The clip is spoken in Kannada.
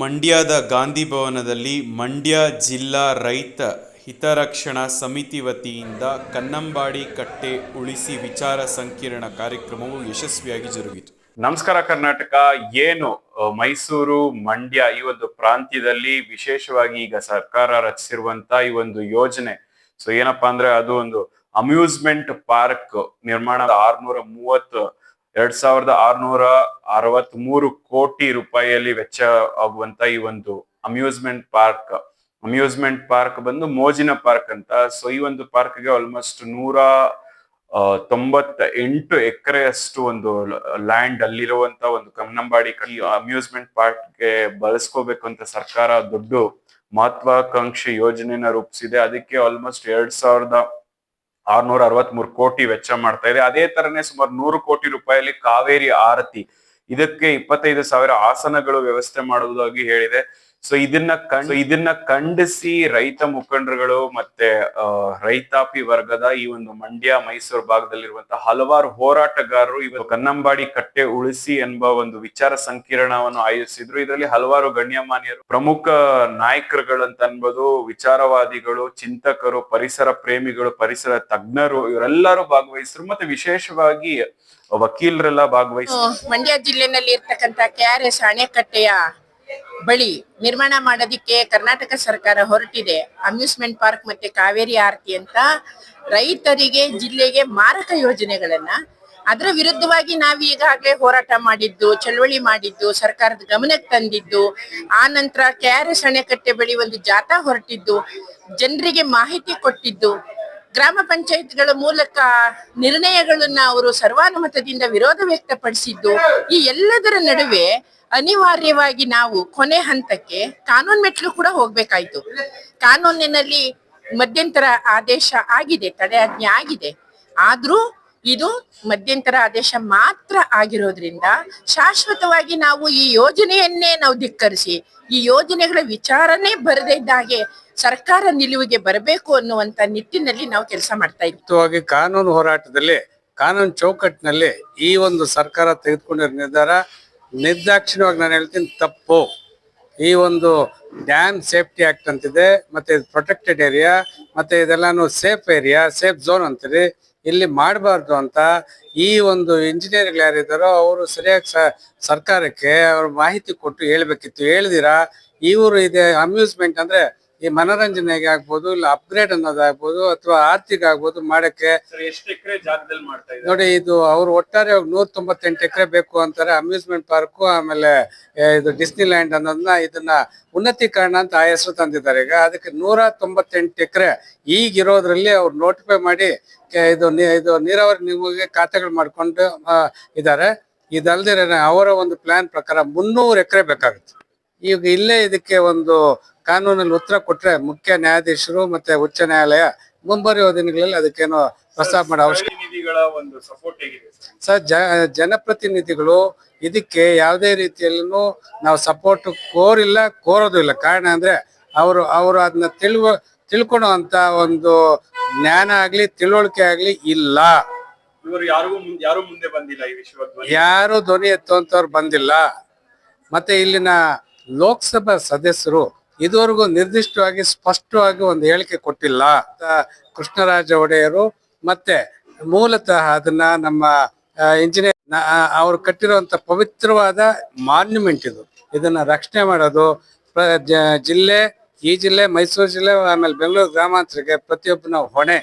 ಮಂಡ್ಯದ ಗಾಂಧಿ ಭವನದಲ್ಲಿ ಮಂಡ್ಯ ಜಿಲ್ಲಾ ರೈತ ಹಿತರಕ್ಷಣಾ ಸಮಿತಿ ವತಿಯಿಂದ ಕನ್ನಂಬಾಡಿ ಕಟ್ಟೆ ಉಳಿಸಿ ವಿಚಾರ ಸಂಕಿರಣ ಕಾರ್ಯಕ್ರಮವು ಯಶಸ್ವಿಯಾಗಿ ಜರುಗಿತು. ನಮಸ್ಕಾರ ಕರ್ನಾಟಕ. ಏನು ಮೈಸೂರು, ಮಂಡ್ಯ ಈ ಒಂದು ಪ್ರಾಂತ್ಯದಲ್ಲಿ ವಿಶೇಷವಾಗಿ ಈಗ ಸರ್ಕಾರ ರಚಿಸಿರುವಂತ ಈ ಒಂದು ಯೋಜನೆ. ಸೊ ಏನಪ್ಪಾ ಅಂದ್ರೆ ಅದು ಒಂದು ಅಮ್ಯೂಸ್ಮೆಂಟ್ ಪಾರ್ಕ್ ನಿರ್ಮಾಣ ಆರ್ನೂರ ಮೂವತ್ತು ಎರಡ್ ಸಾವಿರದ ಆರ್ನೂರ ಅರವತ್ ಮೂರು ಕೋಟಿ ರೂಪಾಯಿಯಲ್ಲಿ ವೆಚ್ಚ ಆಗುವಂತ ಈ ಒಂದು ಅಮ್ಯೂಸ್ಮೆಂಟ್ ಪಾರ್ಕ್ ಅಮ್ಯೂಸ್ಮೆಂಟ್ ಪಾರ್ಕ್ ಬಂದು ಮೋಜಿನ ಪಾರ್ಕ್ ಅಂತ. ಸೊ ಈ ಒಂದು ಪಾರ್ಕ್ಗೆ ಆಲ್ಮೋಸ್ಟ್ ನೂರ ತೊಂಬತ್ತ ಎಂಟು ಎಕರೆಯಷ್ಟು ಒಂದು ಲ್ಯಾಂಡ್ ಅಲ್ಲಿರುವಂತ ಒಂದು ಕಮ್ಮನಂಬಾಡಿ ಅಮ್ಯೂಸ್ಮೆಂಟ್ ಪಾರ್ಕ್ಗೆ ಬಳಸ್ಕೋಬೇಕು ಅಂತ ಸರ್ಕಾರ ದೊಡ್ಡ ಮಹತ್ವಾಕಾಂಕ್ಷಿ ಯೋಜನೆನ ರೂಪಿಸಿದೆ. ಅದಕ್ಕೆ ಆಲ್ಮೋಸ್ಟ್ ಎರಡ್ ಸಾವಿರದ ಆರ್ನೂರ ಅರವತ್ ಮೂರು ಕೋಟಿ ವೆಚ್ಚ ಮಾಡ್ತಾ ಇದೆ. ಅದೇ ತರನೇ ಸುಮಾರು ನೂರು ಕೋಟಿ ರೂಪಾಯಿಯಲ್ಲಿ ಕಾವೇರಿ ಆರತಿ. ಇದಕ್ಕೆ ಇಪ್ಪತ್ತೈದು ಸಾವಿರ ಆಸನಗಳು ವ್ಯವಸ್ಥೆ ಮಾಡುವುದಾಗಿ ಹೇಳಿದೆ. ಸೊ ಇದನ್ನ ಕಂಡು ಇದನ್ನ ಖಂಡಿಸಿ ರೈತ ಮುಖಂಡರುಗಳು ಮತ್ತೆ ರೈತಾಪಿ ವರ್ಗದ ಈ ಒಂದು ಮಂಡ್ಯ, ಮೈಸೂರು ಭಾಗದಲ್ಲಿರುವಂತಹ ಹಲವಾರು ಹೋರಾಟಗಾರರು ಇವತ್ತು ಕನ್ನಂಬಾಡಿ ಕಟ್ಟೆ ಉಳಿಸಿ ಎಂಬ ಒಂದು ವಿಚಾರ ಸಂಕಿರಣವನ್ನು ಆಯೋಜಿಸಿದ್ರು. ಇದರಲ್ಲಿ ಹಲವಾರು ಗಣ್ಯಮಾನ್ಯರು, ಪ್ರಮುಖ ನಾಯಕರುಗಳು ಅಂತ ಅನ್ಬೋದು ವಿಚಾರವಾದಿಗಳು, ಚಿಂತಕರು, ಪರಿಸರ ಪ್ರೇಮಿಗಳು, ಪರಿಸರ ತಜ್ಞರು, ಇವರೆಲ್ಲರೂ ಭಾಗವಹಿಸಿದ್ರು. ಮತ್ತೆ ವಿಶೇಷವಾಗಿ ವಕೀಲರೆಲ್ಲ ಭಾಗವಹಿಸಿದ್ರು. ಮಂಡ್ಯ ಜಿಲ್ಲೆನಲ್ಲಿ ಇರ್ತಕ್ಕಂತ ಕೆ ಆರ್ ಎಸ್ ಅಣೆಕಟ್ಟೆಯ ಬಳಿ ನಿರ್ಮಾಣ ಮಾಡೋದಿಕ್ಕೆ ಕರ್ನಾಟಕ ಸರ್ಕಾರ ಹೊರಟಿದೆ. ಅಮ್ಯೂಸ್ಮೆಂಟ್ ಪಾರ್ಕ್ ಮತ್ತೆ ಕಾವೇರಿ ಆರತಿ ಅಂತ ರೈತರಿಗೆ, ಜಿಲ್ಲೆಗೆ ಮಾರಕ ಯೋಜನೆಗಳನ್ನ. ಅದರ ವಿರುದ್ಧವಾಗಿ ನಾವು ಈಗಾಗಲೇ ಹೋರಾಟ ಮಾಡಿದ್ದು, ಚಳವಳಿ ಮಾಡಿದ್ದು, ಸರ್ಕಾರದ ಗಮನಕ್ಕೆ ತಂದಿದ್ದು, ಆ ನಂತರ ಕೆ ಆರ್ ಎಸ್ ಅಣೆಕಟ್ಟೆ ಬಳಿ ಒಂದು ಜಾಥಾ ಹೊರಟಿದ್ದು, ಜನರಿಗೆ ಮಾಹಿತಿ ಕೊಟ್ಟಿದ್ದು. ಗ್ರಾಮ ಪಂಚಾಯತ್ಗಳ ಮೂಲಕ ನಿರ್ಣಯಗಳನ್ನ ಅವರು ಸರ್ವಾನುಮತದಿಂದ ವಿರೋಧ ವ್ಯಕ್ತಪಡಿಸಿದ್ದು, ಈ ಎಲ್ಲದರ ನಡುವೆ ಅನಿವಾರ್ಯವಾಗಿ ನಾವು ಕೊನೆ ಹಂತಕ್ಕೆ ಕಾನೂನು ಮೆಟ್ಲು ಕೂಡ ಹೋಗ್ಬೇಕಾಯ್ತು. ಕಾನೂನಿನಲ್ಲಿ ಮಧ್ಯಂತರ ಆದೇಶ ಆಗಿದೆ ತಡೆಯಾಜ್ಞೆ ಆಗಿದೆ. ಆದ್ರೂ ಇದು ಮಧ್ಯಂತರ ಆದೇಶ ಮಾತ್ರ ಆಗಿರೋದ್ರಿಂದ ಶಾಶ್ವತವಾಗಿ ನಾವು ಈ ಯೋಜನೆಯನ್ನೇ ನಾವು ಧಿಕ್ಕರಿಸಿ, ಈ ಯೋಜನೆಗಳ ವಿಚಾರನೇ ಬರದೇ ಇದ್ದ ಹಾಗೆ ಸರ್ಕಾರ ನಿಲುವಿಗೆ ಬರಬೇಕು ಅನ್ನುವಂತ ನಿಟ್ಟಿನಲ್ಲಿ ನಾವು ಕೆಲಸ ಮಾಡ್ತಾ ಇದ್ದೀವಿ ಕಾನೂನು ಹೋರಾಟದಲ್ಲಿ, ಕಾನೂನು ಚೌಕಟ್ಟಿನಲ್ಲಿ ಈ ಒಂದು ಸರ್ಕಾರ ತೆಗೆದುಕೊಂಡಿರೋ ನಿರ್ಧಾರ ನಿರ್ದಾಕ್ಷಿಣ್ಯವಾಗಿ ನಾನು ಹೇಳ್ತೀನಿ, ತಪ್ಪು. ಈ ಒಂದು ಡ್ಯಾಮ್ ಸೇಫ್ಟಿ ಆಕ್ಟ್ ಅಂತಿದೆ, ಮತ್ತೆ ಪ್ರೊಟೆಕ್ಟೆಡ್ ಏರಿಯಾ ಮತ್ತೆ ಇದೆಲ್ಲಾನು ಸೇಫ್ ಏರಿಯಾ ಸೇಫ್ ಝೋನ್ ಅಂತೀರಿ. ಇಲ್ಲಿ ಮಾಡಬಾರ್ದು ಅಂತ ಈ ಒಂದು ಇಂಜಿನಿಯರ್ಗಳು ಯಾರಿದ್ದಾರೋ ಅವರು ಸರಿಯಾಗಿ ಸರ್ಕಾರಕ್ಕೆ ಅವ್ರ ಮಾಹಿತಿ ಕೊಟ್ಟು ಹೇಳ್ಬೇಕಿತ್ತು. ಹೇಳ್ದಿರಾ? ಇವರು ಇದೆ ಅಮ್ಯೂಸ್ಮೆಂಟ್ ಅಂದ್ರೆ ಈ ಮನೋರಂಜನೆಗೆ ಆಗ್ಬೋದು ಇಲ್ಲ ಅಪ್ಗ್ರೇಡ್ ಅನ್ನೋದಾಗ್ಬೋದು ಅಥವಾ ಆರ್ಥಿಕ ಆಗ್ಬೋದು ಮಾಡಕ್ಕೆ ಎಷ್ಟು ಎಕರೆ ಜಾಗದಲ್ಲಿ ಮಾಡ್ತಾ ಇದ್ದಾರೆ? ನೋಡಿ ಇದು ಅವ್ರು ಒಟ್ಟಾರೆ ನೂರ ತೊಂಬತ್ತೆಂಟು ಎಕರೆ ಬೇಕು ಅಂತಾರೆ. ಅಮ್ಯೂಸ್ಮೆಂಟ್ ಪಾರ್ಕು ಆಮೇಲೆ ಇದು ಡಿಸ್ನಿ ಲ್ಯಾಂಡ್ ಅನ್ನೋದನ್ನ ಇದನ್ನ ಉನ್ನತೀಕರಣ ಅಂತ ಆ ಹೆಸರು ತಂದಿದ್ದಾರೆ. ಈಗ ಅದಕ್ಕೆ ನೂರ ತೊಂಬತ್ತೆಂಟು ಎಕರೆ ಈಗಿರೋದ್ರಲ್ಲಿ ಅವ್ರು ನೋಟಿಫೈ ಮಾಡಿ ಇದು ಇದು ನೀರಾವರಿ ನಿಮಗೆ ಖಾತೆಗಳು ಮಾಡ್ಕೊಂಡು ಇದಾರೆ ಇದ್ದಾರೆ. ಇದಲ್ದಿರ ಅವರ ಒಂದು ಪ್ಲಾನ್ ಪ್ರಕಾರ ಮುನ್ನೂರು ಎಕರೆ ಬೇಕಾಗುತ್ತೆ. ಈಗ ಇಲ್ಲೇ ಇದಕ್ಕೆ ಒಂದು ಕಾನೂನಲ್ಲಿ ಉತ್ತರ ಕೊಟ್ರೆ ಮುಖ್ಯ ನ್ಯಾಯಾಧೀಶರು ಮತ್ತೆ ಉಚ್ಚ ನ್ಯಾಯಾಲಯ ಮುಂಬರುವ ದಿನಗಳಲ್ಲಿ ಅದಕ್ಕೇನೋ ಪ್ರಸ್ತಾಪ ಮಾಡೋ ಅವಶ್ಯಕ ಸರ್? ಜನಪ್ರತಿನಿಧಿಗಳು ಇದಕ್ಕೆ ಯಾವುದೇ ರೀತಿಯಲ್ಲೂ ನಾವು ಸಪೋರ್ಟ್ ಕೋರಿಲ್ಲ ಕೋರೋದು ಇಲ್ಲ. ಕಾರಣ ಅಂದ್ರೆ ಅವರು ಅವರು ಅದನ್ನ ತಿಳುವ ತಿಳ್ಕೊಳೋ ಅಂತ ಒಂದು ಜ್ಞಾನ ಆಗ್ಲಿ ತಿಳುವಳಿಕೆ ಆಗ್ಲಿ ಇಲ್ಲ. ಯಾರಿಗೂ ಮುಂದೆ ಯಾರು ಮುಂದೆ ಬಂದಿಲ್ಲ ಈ ಯಾರು ಧ್ವನಿ ಎತ್ತುವಂತವ್ರು ಬಂದಿಲ್ಲ. ಮತ್ತೆ ಇಲ್ಲಿನ ಲೋಕಸಭಾ ಸದಸ್ಯರು ಇದುವರೆಗೂ ನಿರ್ದಿಷ್ಟವಾಗಿ ಸ್ಪಷ್ಟವಾಗಿ ಒಂದು ಹೇಳಿಕೆ ಕೊಟ್ಟಿಲ್ಲ ಕೃಷ್ಣರಾಜ ಒಡೆಯರು ಮತ್ತೆ ಮೂಲತಃ ಅದನ್ನ ನಮ್ಮ ಇಂಜಿನಿಯರ್ ಅವರು ಕಟ್ಟಿರುವಂತ ಪವಿತ್ರವಾದ ಮಾನ್ಯುಮೆಂಟ್ ಇದು ಇದನ್ನ ರಕ್ಷಣೆ ಮಾಡೋದು ಜಿಲ್ಲೆ, ಈ ಜಿಲ್ಲೆ, ಮೈಸೂರು ಜಿಲ್ಲೆ, ಆಮೇಲೆ ಬೆಂಗಳೂರು ಗ್ರಾಮಾಂತರಕ್ಕೆ ಪ್ರತಿಯೊಬ್ಬನ ಹೊಣೆ.